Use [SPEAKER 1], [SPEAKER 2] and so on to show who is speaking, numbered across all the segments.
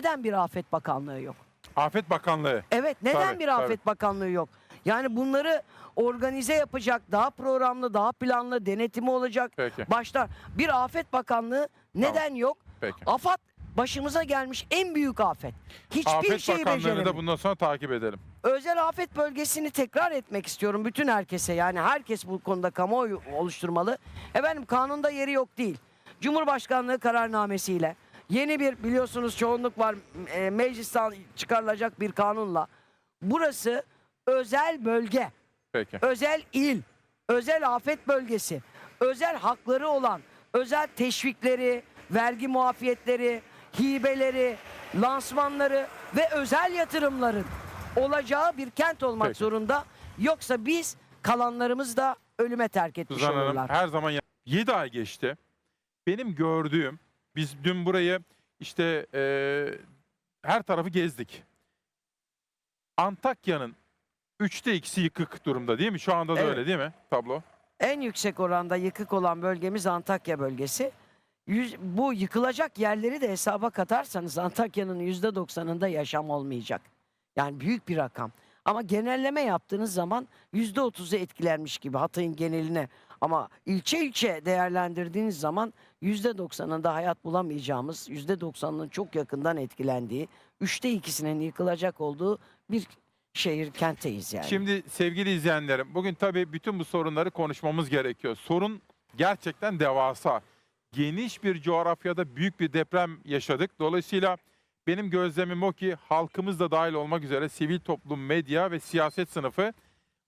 [SPEAKER 1] Neden bir Afet Bakanlığı yok?
[SPEAKER 2] Afet Bakanlığı.
[SPEAKER 1] Evet neden
[SPEAKER 2] Tabii,
[SPEAKER 1] bir
[SPEAKER 2] tabii.
[SPEAKER 1] Afet Bakanlığı yok? Yani bunları organize yapacak, daha programlı, daha planlı, denetimi olacak.
[SPEAKER 2] Peki.
[SPEAKER 1] Başlar. Bir Afet Bakanlığı neden yok?
[SPEAKER 2] Peki.
[SPEAKER 1] AFAD başımıza gelmiş en büyük afet. Hiçbir
[SPEAKER 2] Afet
[SPEAKER 1] şeyi
[SPEAKER 2] Bakanlığı'nı
[SPEAKER 1] beceremiyor.
[SPEAKER 2] da bundan sonra takip edelim.
[SPEAKER 1] Özel afet bölgesini tekrar etmek istiyorum bütün herkese. Yani herkes bu konuda kamuoyu oluşturmalı. Efendim kanunda yeri yok değil. Cumhurbaşkanlığı kararnamesiyle yeni bir biliyorsunuz çoğunluk var e, meclisten çıkarılacak bir kanunla. Burası özel bölge,
[SPEAKER 2] Peki.
[SPEAKER 1] özel il, özel afet bölgesi, özel hakları olan, özel teşvikleri, vergi muafiyetleri, hibeleri, lansmanları ve özel yatırımların olacağı bir kent olmak
[SPEAKER 2] Peki.
[SPEAKER 1] zorunda. Yoksa biz kalanlarımız da ölüme terk etmiş
[SPEAKER 2] Suzan Hanım
[SPEAKER 1] olurlar.
[SPEAKER 2] her zaman 7 ay geçti. Benim gördüğüm biz dün burayı işte e, her tarafı gezdik. Antakya'nın üçte ikisi yıkık durumda değil mi? Şu anda da
[SPEAKER 1] Evet.
[SPEAKER 2] öyle değil mi tablo?
[SPEAKER 1] En yüksek oranda yıkık olan bölgemiz Antakya bölgesi. Yüz- bu yıkılacak yerleri de hesaba katarsanız Antakya'nın yüzde doksanında yaşam olmayacak. Yani büyük bir rakam. Ama genelleme yaptığınız zaman yüzde otuzu etkilenmiş gibi Hatay'ın geneline. Ama ilçe ilçe değerlendirdiğiniz zaman yüzde doksanında hayat bulamayacağımız, yüzde doksanının çok yakından etkilendiği, üçte ikisinin yıkılacak olduğu bir şehir kentteyiz yani.
[SPEAKER 2] Şimdi sevgili izleyenlerim bugün tabii bütün bu sorunları konuşmamız gerekiyor. Sorun gerçekten devasa. Geniş bir coğrafyada büyük bir deprem yaşadık. Dolayısıyla benim gözlemim o ki halkımız da dahil olmak üzere sivil toplum, medya ve siyaset sınıfı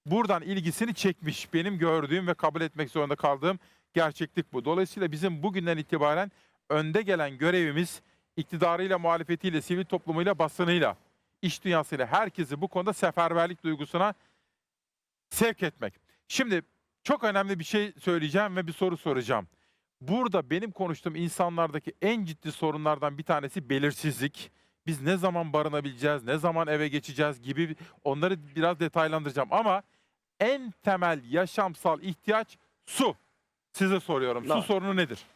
[SPEAKER 2] buradan ilgisini çekmiş. Benim gördüğüm ve kabul etmek zorunda kaldığım gerçeklik bu. Dolayısıyla bizim bugünden itibaren önde gelen görevimiz iktidarıyla, muhalefetiyle, sivil toplumuyla, basınıyla, iş dünyasıyla herkesi bu konuda seferberlik duygusuna sevk etmek. Şimdi çok önemli bir şey söyleyeceğim ve bir soru soracağım. Burada benim konuştuğum insanlardaki en ciddi sorunlardan bir tanesi belirsizlik. Biz ne zaman barınabileceğiz, ne zaman eve geçeceğiz gibi onları biraz detaylandıracağım. Ama en temel yaşamsal ihtiyaç su. Size soruyorum. Su
[SPEAKER 1] Doğru.
[SPEAKER 2] sorunu nedir?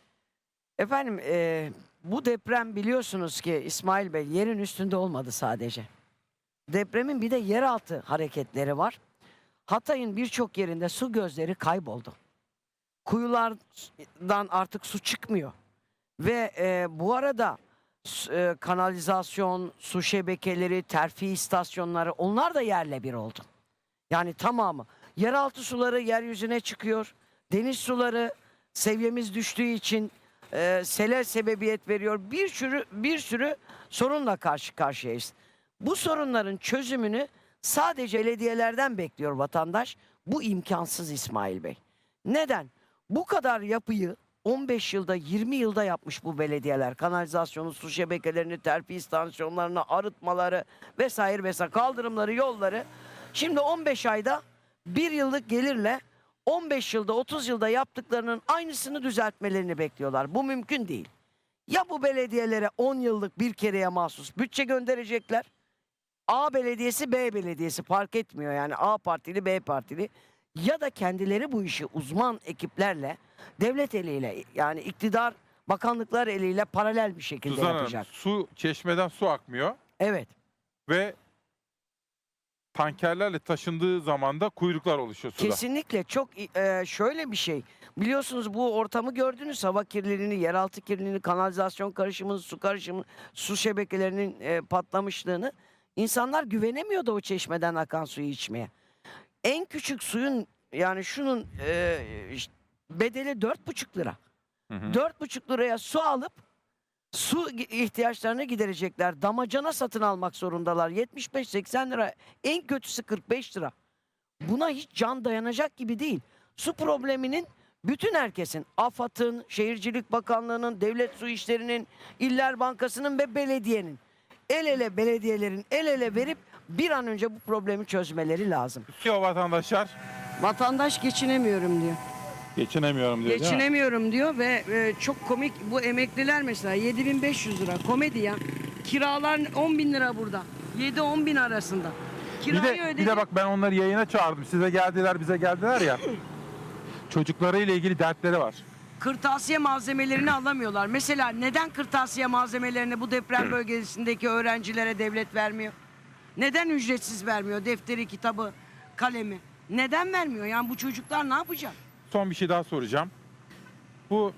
[SPEAKER 1] Efendim eee, bu deprem biliyorsunuz ki İsmail Bey yerin üstünde olmadı sadece. Depremin bir de yeraltı hareketleri var. Hatay'ın birçok yerinde su gözleri kayboldu. Kuyulardan artık su çıkmıyor. Ve eee, bu arada eee, kanalizasyon, su şebekeleri, terfi istasyonları onlar da yerle bir oldu. Yani tamamı. Yeraltı suları yeryüzüne çıkıyor. Deniz suları seviyemiz düştüğü için e, sele sebebiyet veriyor. Bir sürü bir sürü sorunla karşı karşıyayız. Bu sorunların çözümünü sadece belediyelerden bekliyor vatandaş. Bu imkansız İsmail Bey. Neden? Bu kadar yapıyı 15 yılda 20 yılda yapmış bu belediyeler. Kanalizasyonu, su şebekelerini, terfi istasyonlarını, arıtmaları vesaire vesaire kaldırımları, yolları. Şimdi 15 ayda bir yıllık gelirle 15 yılda 30 yılda yaptıklarının aynısını düzeltmelerini bekliyorlar. Bu mümkün değil. Ya bu belediyelere 10 yıllık bir kereye mahsus bütçe gönderecekler. A belediyesi B belediyesi fark etmiyor yani A partili B partili ya da kendileri bu işi uzman ekiplerle devlet eliyle yani iktidar bakanlıklar eliyle paralel bir şekilde
[SPEAKER 2] Suzan Hanım,
[SPEAKER 1] yapacak.
[SPEAKER 2] su çeşmeden su akmıyor
[SPEAKER 1] Evet.
[SPEAKER 2] ve tankerlerle taşındığı zaman da kuyruklar oluşuyor suda.
[SPEAKER 1] Kesinlikle çok e, şöyle bir şey. Biliyorsunuz bu ortamı gördünüz. Hava kirliliğini, yeraltı kirliliğini, kanalizasyon karışımını, su karışımı, su şebekelerinin e, patlamışlığını. İnsanlar güvenemiyordu o çeşmeden akan suyu içmeye. En küçük suyun yani şunun e, bedeli dört buçuk lira. Dört buçuk liraya su alıp su ihtiyaçlarını giderecekler. Damacana satın almak zorundalar. 75-80 lira. En kötüsü 45 lira. Buna hiç can dayanacak gibi değil. Su probleminin bütün herkesin, AFAD'ın, Şehircilik Bakanlığı'nın, Devlet Su İşleri'nin, İller Bankası'nın ve belediyenin el ele belediyelerin el ele verip bir an önce bu problemi çözmeleri lazım.
[SPEAKER 2] Diyor vatandaşlar
[SPEAKER 1] Vatandaş geçinemiyorum diyor.
[SPEAKER 2] geçinemiyorum diyor değil mi?
[SPEAKER 1] Geçinemiyorum diyor ve e, çok komik bu emekliler mesela 7500 lira komedi ya. Kiralar 10 bin lira burada. 7-10 bin arasında.
[SPEAKER 2] Bir
[SPEAKER 1] Kirayı
[SPEAKER 2] de,
[SPEAKER 1] ödedi.
[SPEAKER 2] bir de bak ben onları yayına çağırdım. Size geldiler, bize geldiler ya. Çocuklarıyla ilgili dertleri var.
[SPEAKER 1] kırtasiye malzemelerini alamıyorlar. Mesela neden kırtasiye malzemelerini bu deprem bölgesindeki öğrencilere devlet vermiyor? Neden ücretsiz vermiyor defteri, kitabı, kalemi? Neden vermiyor? Yani bu çocuklar ne yapacak?
[SPEAKER 2] Son bir şey daha soracağım. Bu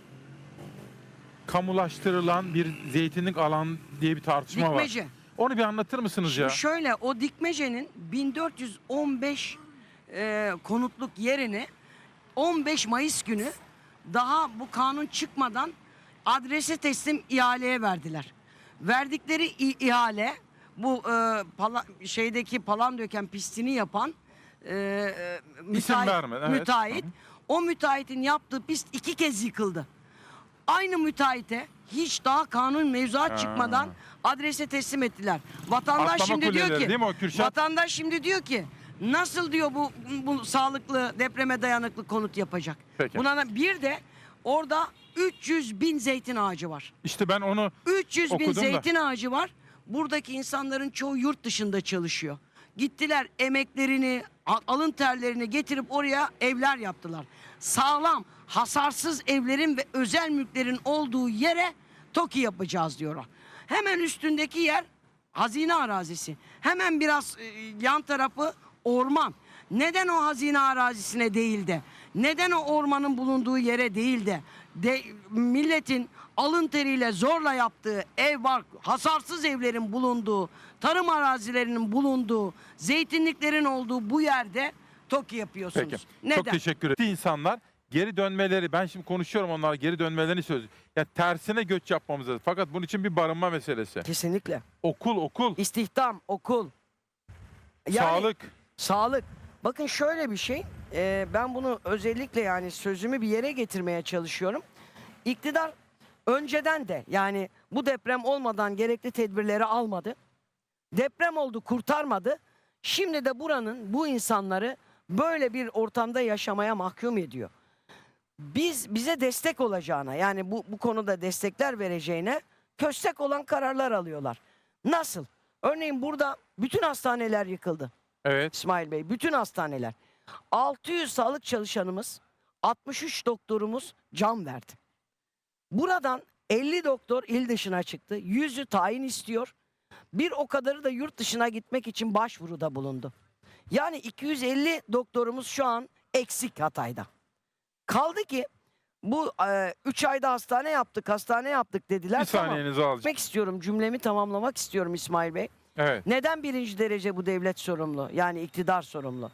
[SPEAKER 2] kamulaştırılan bir zeytinlik alan diye bir tartışma var.
[SPEAKER 1] Dikmece.
[SPEAKER 2] Onu bir anlatır mısınız ya?
[SPEAKER 1] Şöyle o dikmecenin 1415 e, konutluk yerini 15 Mayıs günü daha bu kanun çıkmadan adrese teslim ihaleye verdiler. Verdikleri i- ihale bu e, pala- şeydeki Palandöken pistini yapan e, e, müteahhit,
[SPEAKER 2] verme, evet.
[SPEAKER 1] müteahhit o müteahhitin yaptığı pist iki kez yıkıldı. Aynı müteahhite hiç daha kanun mevzuat
[SPEAKER 2] Ha.
[SPEAKER 1] çıkmadan adrese teslim ettiler. Vatandaş
[SPEAKER 2] Atlama
[SPEAKER 1] şimdi diyor ki
[SPEAKER 2] değil mi o Kürşat?
[SPEAKER 1] Vatandaş şimdi diyor ki nasıl diyor bu bu sağlıklı depreme dayanıklı konut yapacak.
[SPEAKER 2] Peki.
[SPEAKER 1] Buna bir de orada 300 bin zeytin ağacı var.
[SPEAKER 2] İşte ben onu
[SPEAKER 1] 300 bin
[SPEAKER 2] Okudum da.
[SPEAKER 1] zeytin ağacı var. Buradaki insanların çoğu yurt dışında çalışıyor. Gittiler emeklerini, alın terlerini getirip oraya evler yaptılar. Sağlam, hasarsız evlerin ve özel mülklerin olduğu yere TOKİ yapacağız diyorlar. Hemen üstündeki yer hazine arazisi. Hemen biraz e, yan tarafı orman. Neden o hazine arazisine değil de, neden o ormanın bulunduğu yere değil de, de milletin alın teriyle zorla yaptığı ev var, hasarsız evlerin bulunduğu, tarım arazilerinin bulunduğu, zeytinliklerin olduğu bu yerde TOKİ yapıyorsunuz.
[SPEAKER 2] Peki.
[SPEAKER 1] Neden?
[SPEAKER 2] Çok teşekkür ederim. İnsanlar geri dönmeleri, ben şimdi konuşuyorum onlar geri dönmelerini söylüyor. Ya tersine göç yapmamız lazım. Fakat bunun için bir barınma meselesi.
[SPEAKER 1] Kesinlikle.
[SPEAKER 2] Okul, okul,
[SPEAKER 1] İstihdam, okul. Yani-
[SPEAKER 2] sağlık.
[SPEAKER 1] Sağlık. Bakın şöyle bir şey. e, ben bunu özellikle yani sözümü bir yere getirmeye çalışıyorum. İktidar önceden de yani bu deprem olmadan gerekli tedbirleri almadı. Deprem oldu kurtarmadı. Şimdi de buranın bu insanları böyle bir ortamda yaşamaya mahkum ediyor. Biz bize destek olacağına yani bu, bu konuda destekler vereceğine köstek olan kararlar alıyorlar. Nasıl? Örneğin burada bütün hastaneler yıkıldı.
[SPEAKER 2] Evet.
[SPEAKER 1] İsmail Bey bütün hastaneler. 600 sağlık çalışanımız, 63 doktorumuz can verdi. Buradan 50 doktor il dışına çıktı. Yüzü tayin istiyor. Bir o kadarı da yurt dışına gitmek için başvuruda bulundu. Yani 250 doktorumuz şu an eksik Hatay'da. Kaldı ki bu 3 ayda hastane yaptık, hastane yaptık dediler.
[SPEAKER 2] Bir saniyenizi alacağım.
[SPEAKER 1] Gitmek istiyorum, cümlemi tamamlamak istiyorum İsmail Bey.
[SPEAKER 2] Evet.
[SPEAKER 1] Neden birinci derece bu devlet sorumlu? Yani iktidar sorumlu.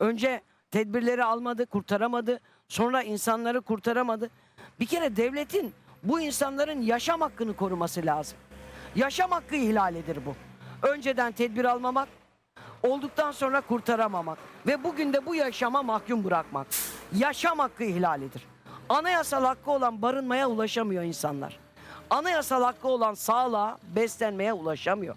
[SPEAKER 1] Önce tedbirleri almadı, kurtaramadı. Sonra insanları kurtaramadı. Bir kere devletin bu insanların yaşam hakkını koruması lazım. Yaşam hakkı ihlalidir bu. Önceden tedbir almamak, olduktan sonra kurtaramamak ve bugün de bu yaşama mahkum bırakmak. Yaşam hakkı ihlalidir. Anayasal hakkı olan barınmaya ulaşamıyor insanlar. Anayasal hakkı olan sağlığa, beslenmeye ulaşamıyor.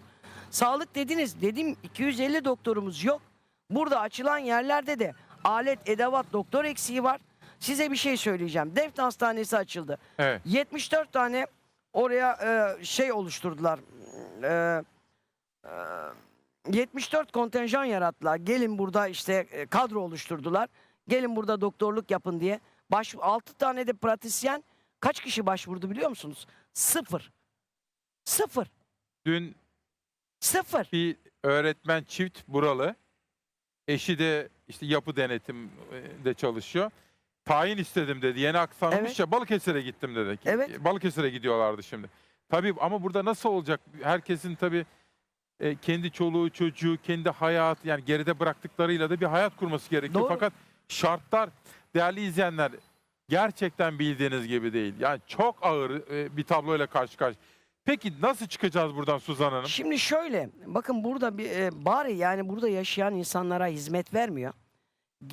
[SPEAKER 1] Sağlık dediniz, dedim 250 doktorumuz yok. Burada açılan yerlerde de alet, edevat, doktor eksiği var. Size bir şey söyleyeceğim. Defne Hastanesi açıldı.
[SPEAKER 2] Evet.
[SPEAKER 1] 74 tane oraya e, şey oluşturdular. E, e, 74 kontenjan yarattılar. Gelin burada işte e, kadro oluşturdular. Gelin burada doktorluk yapın diye. Baş, 6 tane de pratisyen kaç kişi başvurdu biliyor musunuz? Sıfır. Sıfır.
[SPEAKER 2] Dün
[SPEAKER 1] Sıfır.
[SPEAKER 2] bir öğretmen çift buralı. Eşi de işte yapı denetimde çalışıyor. Tayin istedim dedi. Yeni aksanmış
[SPEAKER 1] Evet.
[SPEAKER 2] ya Balıkesir'e gittim dedi.
[SPEAKER 1] Evet.
[SPEAKER 2] Balıkesir'e gidiyorlardı şimdi. Tabii ama burada nasıl olacak? Herkesin tabii e, kendi çoluğu, çocuğu, kendi hayat yani geride bıraktıklarıyla da bir hayat kurması gerekiyor.
[SPEAKER 1] Doğru.
[SPEAKER 2] Fakat şartlar değerli izleyenler gerçekten bildiğiniz gibi değil. Yani çok ağır e, bir tabloyla karşı karşı. Peki nasıl çıkacağız buradan Suzan Hanım?
[SPEAKER 1] Şimdi şöyle bakın burada bir e, bari yani burada yaşayan insanlara hizmet vermiyor.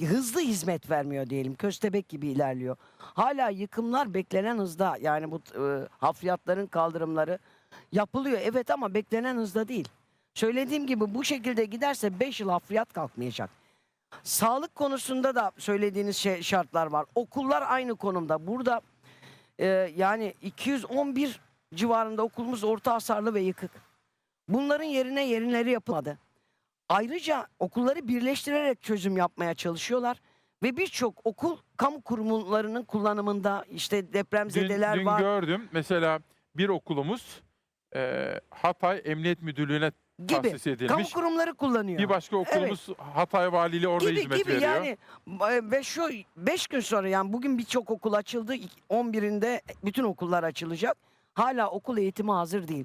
[SPEAKER 1] Hızlı hizmet vermiyor diyelim. Köstebek gibi ilerliyor. Hala yıkımlar beklenen hızda. Yani bu e, hafriyatların kaldırımları yapılıyor. Evet ama beklenen hızda değil. Söylediğim gibi bu şekilde giderse 5 yıl hafriyat kalkmayacak. Sağlık konusunda da söylediğiniz şey, şartlar var. Okullar aynı konumda. Burada e, yani 211 civarında okulumuz orta hasarlı ve yıkık. Bunların yerine yerinleri yapılmadı. Ayrıca okulları birleştirerek çözüm yapmaya çalışıyorlar Ve birçok okul kamu kurumlarının kullanımında işte
[SPEAKER 2] Dün,
[SPEAKER 1] depremzedeler
[SPEAKER 2] dün
[SPEAKER 1] var
[SPEAKER 2] gördüm mesela bir okulumuz e, Hatay Emniyet Müdürlüğü'ne
[SPEAKER 1] gibi.
[SPEAKER 2] tahsis edilmiş.
[SPEAKER 1] Kamu kurumları kullanıyor.
[SPEAKER 2] Bir başka okulumuz Hatay Valiliği orada
[SPEAKER 1] gibi
[SPEAKER 2] hizmet
[SPEAKER 1] gibi
[SPEAKER 2] veriyor.
[SPEAKER 1] yani e, ve şu 5 gün sonra yani bugün birçok okul açıldı 11'inde bütün okullar açılacak. Hala okul eğitimi hazır değil.